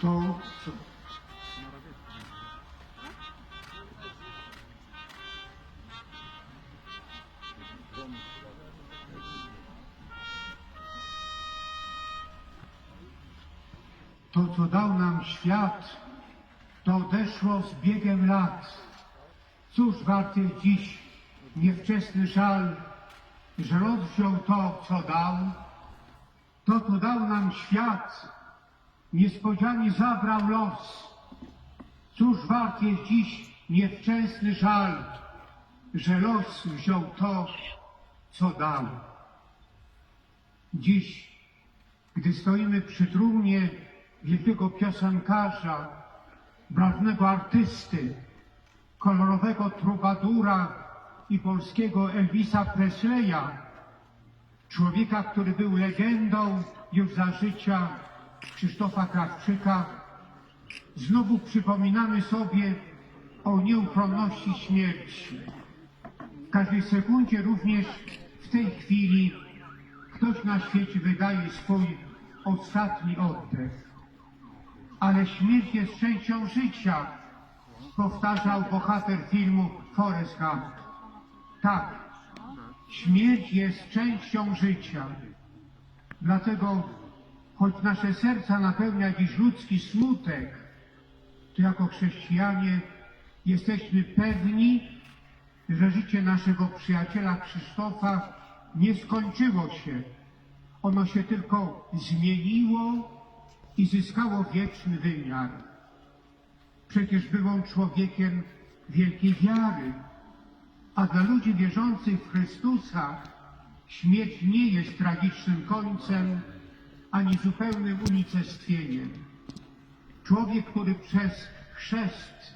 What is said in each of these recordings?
To co? To, co dał nam świat, to odeszło z biegiem lat. Cóż warty dziś niewczesny żal, że rozwziął to, co dał? To, co dał nam świat, niespodzianie zabrał los. Cóż wart jest dziś niewczesny żal, że los wziął to, co dał. Dziś, gdy stoimy przy trumnie wielkiego piosenkarza, brawnego artysty, kolorowego trubadura i polskiego Elvisa Presleya, człowieka, który był legendą już za życia Krzysztofa Krawczyka, znowu przypominamy sobie o nieuchronności śmierci. W każdej sekundzie, również w tej chwili, ktoś na świecie wydaje swój ostatni oddech. Ale śmierć jest częścią życia, powtarzał bohater filmu Forrest Gump. Tak, śmierć jest częścią życia. Dlatego, choć nasze serca napełnia dziś ludzki smutek, to jako chrześcijanie jesteśmy pewni, że życie naszego przyjaciela Krzysztofa nie skończyło się. Ono się tylko zmieniło i zyskało wieczny wymiar. Przecież był on człowiekiem wielkiej wiary, a dla ludzi wierzących w Chrystusa śmierć nie jest tragicznym końcem ani zupełnym unicestwieniem. Człowiek, który przez chrzest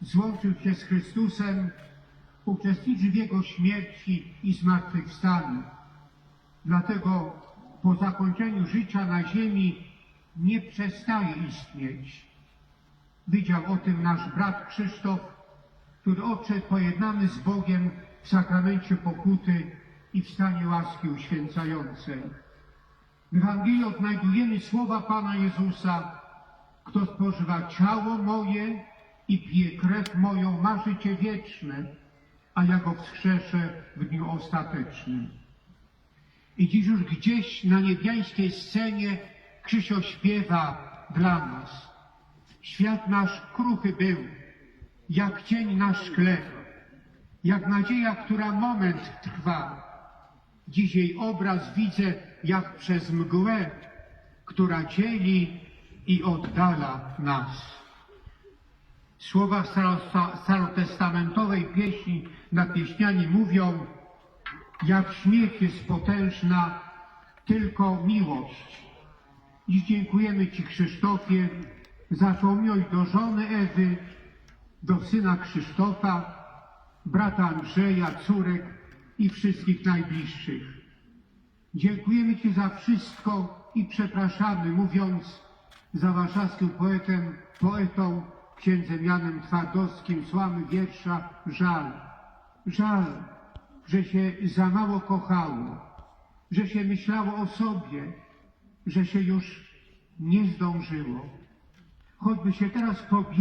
złączył się z Chrystusem, uczestniczy w Jego śmierci i zmartwychwstaniu. Dlatego po zakończeniu życia na ziemi nie przestaje istnieć. Widział o tym nasz brat Krzysztof, który odszedł pojednany z Bogiem w sakramencie pokuty i w stanie łaski uświęcającej. W Ewangelii odnajdujemy słowa Pana Jezusa, kto spożywa ciało moje i pije krew moją, ma życie wieczne, a ja go wskrzeszę w dniu ostatecznym. I dziś już gdzieś na niebiańskiej scenie Krzysio śpiewa dla nas. Świat nasz kruchy był, jak cień na szkle, jak nadzieja, która moment trwa. Dziś jej obraz widzę jak przez mgłę, która dzieli i oddala nas. Słowa staro- starotestamentowej pieśni nad pieśniami mówią, jak śmiech jest potężna tylko miłość. Dziś dziękujemy Ci, Krzysztofie, za miłość do żony Ewy, do syna Krzysztofa, brata Andrzeja, córek i wszystkich najbliższych. Dziękujemy Ci za wszystko i przepraszamy, mówiąc za warszawskim poetem, poetą księdzem Janem Twardowskim słamy wiersza Żal. Żal, że się za mało kochało, że się myślało o sobie, że się już nie zdążyło. Choćby się teraz pobie